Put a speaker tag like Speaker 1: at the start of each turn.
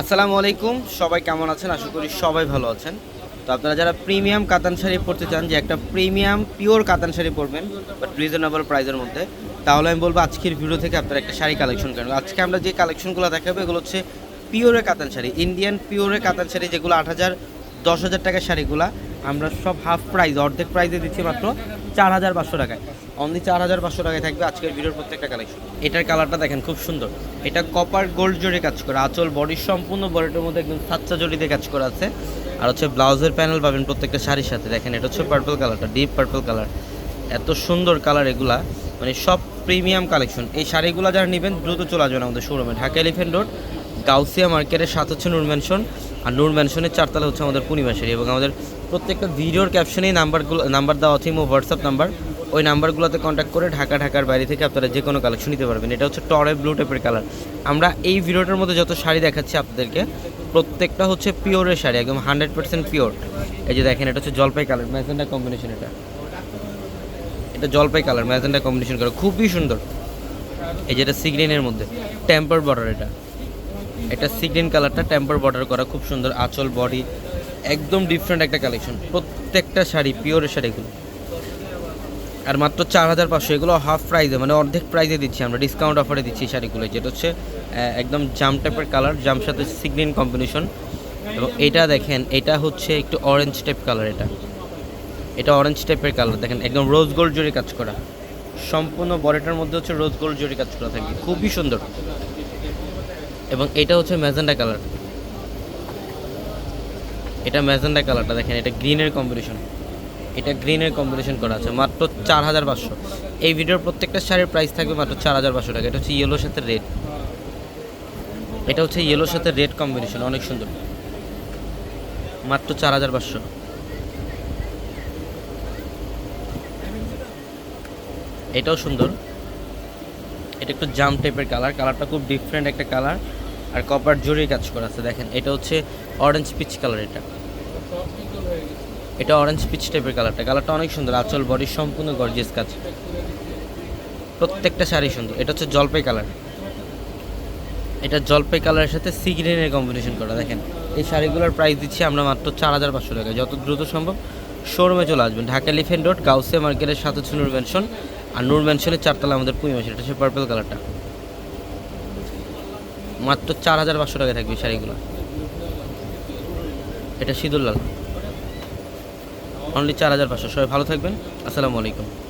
Speaker 1: আসসালামু আলাইকুম। সবাই কেমন আছেন? আশা করি সবাই ভালো আছেন। তো আপনারা যারা প্রিমিয়াম কাতান শাড়ি পরতে চান, যে একটা প্রিমিয়াম, পিওর কাতান শাড়ি পরবেন বাট রিজনেবল প্রাইসের মধ্যে, তাহলে আমি বলব আজকের ভিডিও থেকে আপনারা একটা শাড়ি কালেকশন করেন আজকে আমরা যে কালেকশনগুলো দেখাবো, এগুলো হচ্ছে পিওরে কাতান শাড়ি ইন্ডিয়ান পিওরে কাতান শাড়ি, যেগুলো আট হাজার, দশ হাজার টাকার শাড়িগুলো। আমরা সব হাফ প্রাইস অর্ধেক প্রাইসে দিচ্ছি মাত্র চার হাজার পাঁচশো টাকায়। অনলি চার হাজার পাঁচশো টাকায় থাকবে আজকের ভিডিওর প্রত্যেকটা কালেকশন এটার কালারটা দেখেন, খুব সুন্দর। এটা কপার গোল্ড জড়ি কাজ করা, আঁচল বডির সম্পূর্ণ বডিটার মধ্যে একদম সাচ্চা জড়িতে কাজ করা আছে। আর হচ্ছে ব্লাউজের প্যানেল পাবেন প্রত্যেকটা শাড়ির সাথে। দেখেন, এটা হচ্ছে পার্পল কালারটা ডিপ পার্পল কালার এত সুন্দর কালার এগুলা। মানে সব প্রিমিয়াম কালেকশন এই শাড়িগুলো যারা নেবেন, দ্রুত চলে আসবেন আমাদের শোরুমে ঢাকা এলিফেন্ট রোড গাউসিয়া মার্কেটের সাত হচ্ছে নূর ম্যানশন আর নূর ম্যানশনের চারতলা হচ্ছে আমাদের পূর্ণিমা শাড়ি এবং আমাদের প্রত্যেকটা ভিডিওর ক্যাপশনেই নাম্বারগুলো নাম্বার দেওয়া আছে, ইমো হোয়াটসঅ্যাপ নাম্বার ওই নাম্বারগুলোতে কন্ট্যাক্ট করে ঢাকা, ঢাকার বাইরে থেকে আপনারা যে কোনো কালেকশন নিতে পারবেন। এটা হচ্ছে টরে ব্লু টাইপের কালার আমরা এই ভিডিওটার মধ্যে যত শাড়ি দেখাচ্ছি আপনাদেরকে, প্রত্যেকটা হচ্ছে পিওরের শাড়ি, একদম হান্ড্রেড পার্সেন্ট পিওর এই যে দেখেন, এটা হচ্ছে জলপাই কালার ম্যাজেন্ডা কম্বিনেশন এটা। এটা জলপাই কালার ম্যাজেন্ডা কম্বিনেশন করা। খুবই সুন্দর। এই যেটা সিগ্রিনের মধ্যে টেম্পার বর্ডার এটা। এটা সিগ্রিন কালারটা টেম্পার বর্ডার করা, খুব সুন্দর আঁচল বডি একদম ডিফারেন্ট একটা কালেকশন প্রত্যেকটা শাড়ি পিওরের শাড়িগুলো আর মাত্র চার হাজার পাঁচশো, এগুলো হাফ প্রাইজে মানে অর্ধেক প্রাইজে দিচ্ছি আমরা ডিসকাউন্ট অফারে দিচ্ছি শাড়িগুলো। যেটা হচ্ছে একদম জাম টাইপের কালার জাম সাথে সিগ্রিন কম্বিনেশন এবং এটা দেখেন, এটা হচ্ছে একটু অরেঞ্জ টাইপ কালার এটা। এটা অরেঞ্জ টাইপের কালার দেখেন, একদম রোজ গোল্ড জরি কাজ করা। সম্পূর্ণ বডিটার মধ্যে হচ্ছে রোজ গোল্ড জরি কাজ করা থাকে। খুবই সুন্দর। এবং এটা হচ্ছে ম্যাজেন্ডা কালার। এটা ম্যাজেন্ডা কালারটা দেখেন, এটা গ্রিনের কম্বিনেশন। এটা গ্রিনের কম্বিনেশন করা আছে, মাত্র চার হাজার পাঁচশো। এই ভিডিওর প্রত্যেকটা শাড়ির প্রাইস থাকবে মাত্র চার হাজার পাঁচশো টাকা। এটা হচ্ছে ইয়েলোর সাথে রেড এটা হচ্ছে ইয়েলোর সাথে রেড কম্বিনেশন অনেক সুন্দর। মাত্র চার হাজার পাঁচশো। এটাও সুন্দর। এটা একটু জাম টাইপের কালার কালারটা খুব ডিফারেন্ট একটা কালার আর কপার জরি কাজ করা আছে, দেখেন, এটা হচ্ছে অরেঞ্জ পিচ কালার এটা। এটা অরেঞ্জ পিচ টাইপের কালারটা কালারটা অনেক সুন্দর, আচল বডি সম্পূর্ণ গর্জিয়াস কাজ। প্রত্যেকটা শাড়ি সুন্দর। এটা হচ্ছে জলপাই কালার এটা জলপাই কালারের সাথে সি গ্রিনের কম্বিনেশন করা, দেখেন। এই শাড়িগুলোর প্রাইস দিচ্ছি আমরা মাত্র চার হাজার পাঁচশো টাকা যত দ্রুত সম্ভব শোরুমে চলে আসবেন। ঢাকা এলিফেন্ট রোড গাউসে মার্কেটের সাথে হচ্ছে নূর আর নূর চারতলা আমাদের পুঁই এটা হচ্ছে পার্পল কালারটা মাত্র চার হাজার পাঁচশো টাকা থাকবে শাড়িগুলো। এটা সিঁদুর লাল। অনলি চার হাজার পাঁচশো। সবাই ভালো থাকবেন। আসসালামু আলাইকুম।